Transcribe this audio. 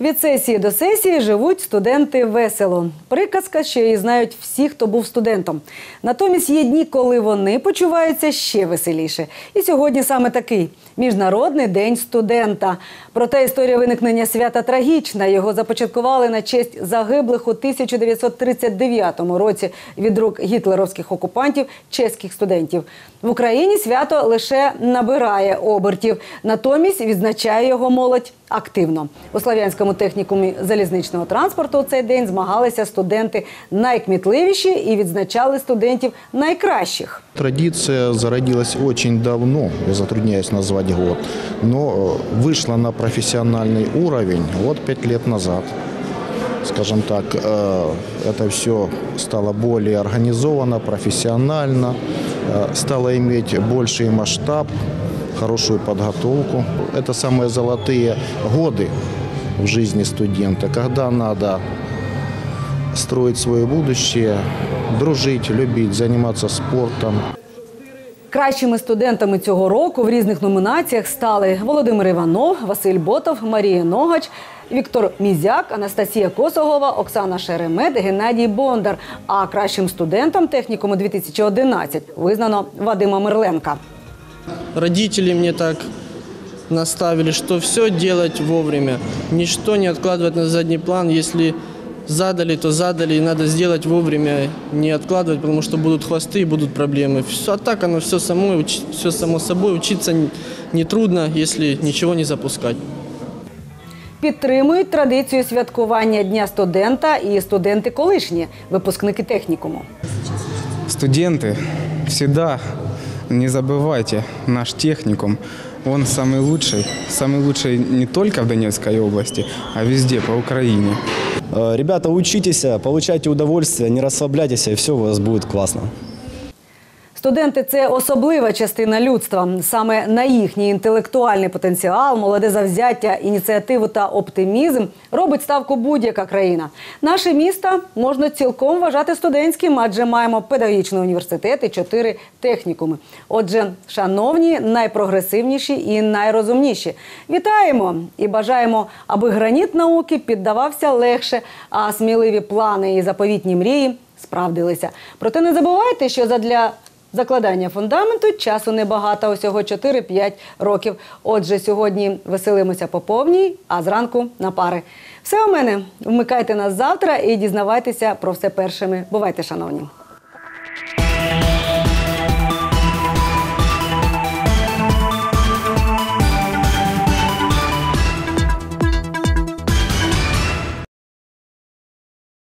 Від сесії до сесії живуть студенти весело. Приказка, ще її знають всі, хто був студентом. Натомість є дні, коли вони почуваються ще веселіше. І сьогодні саме такий міжнародний день студента. Проте історія виникнення свята трагічна. Його започаткували на честь загиблих у 1939 році від рук гітлеровських окупантів чеських студентів. В Україні свято лише набирає обертів, натомість відзначає його молодь активно. У Слов'янському технікумі залізничного транспорту у цей день змагалися студенти найкмітливіші і відзначали студентів найкращих. Традиция зародилась очень давно, затрудняюсь назвать год, но э, вышла на профессиональный уровень вот пять лет назад. Скажем так, э, это все стало более организовано, профессионально, э, стало иметь больший масштаб, хорошую подготовку. Это самые золотые годы в жизни студента, когда надо строить свое будущее, дружить, любить, заниматься спортом. Кращими студентами цього року в різних номінаціях стали Володимир Іванов, Василь Ботов, Марія Ногач, Віктор Мізяк, Анастасія Косогова, Оксана Шеремет, Геннадій Бондар. А кращим студентом технікуму 2011 визнано Вадима Мерленка. Родители мне так наставили, что все делать вовремя, ничто не откладывать на задний план. Если задали, то задали, и надо сделать вовремя, не откладывать, потому что будут хвосты и будут проблемы. Все, а так оно все само, все само собой. Учиться не- нетрудно, если ничего не запускать. Підтримують традицію святкування Дня студента і студенти колишні, випускники технікуму. Студенты, всегда не забывайте наш техникум. Он самый лучший, самый лучший не только в Донецкой области, а везде по Украине. Э, Ребята, учитесь, получайте удовольствие, не расслабляйтесь, и все у вас будет классно. Студенти це особлива частина людства. Саме на їхній інтелектуальний потенціал, молоде завзяття, ініціативу та оптимізм робить ставку будь-яка країна. Наше місто можна цілком вважати студентським, адже маємо педагогічний університет і чотири технікуми. Отже, шановні, найпрогресивніші і найрозумніші. Вітаємо і бажаємо, аби граніт науки піддавався легше, а сміливі плани і заповітні мрії справдилися. Проте не забувайте, що задля Закладання фундаменту часу небагато, усього 4-5 років. Отже, сьогодні веселимося по повній, а зранку на пари. Все у мене. Вмикайте нас завтра і дізнавайтеся про все першими. Бувайте, шановні.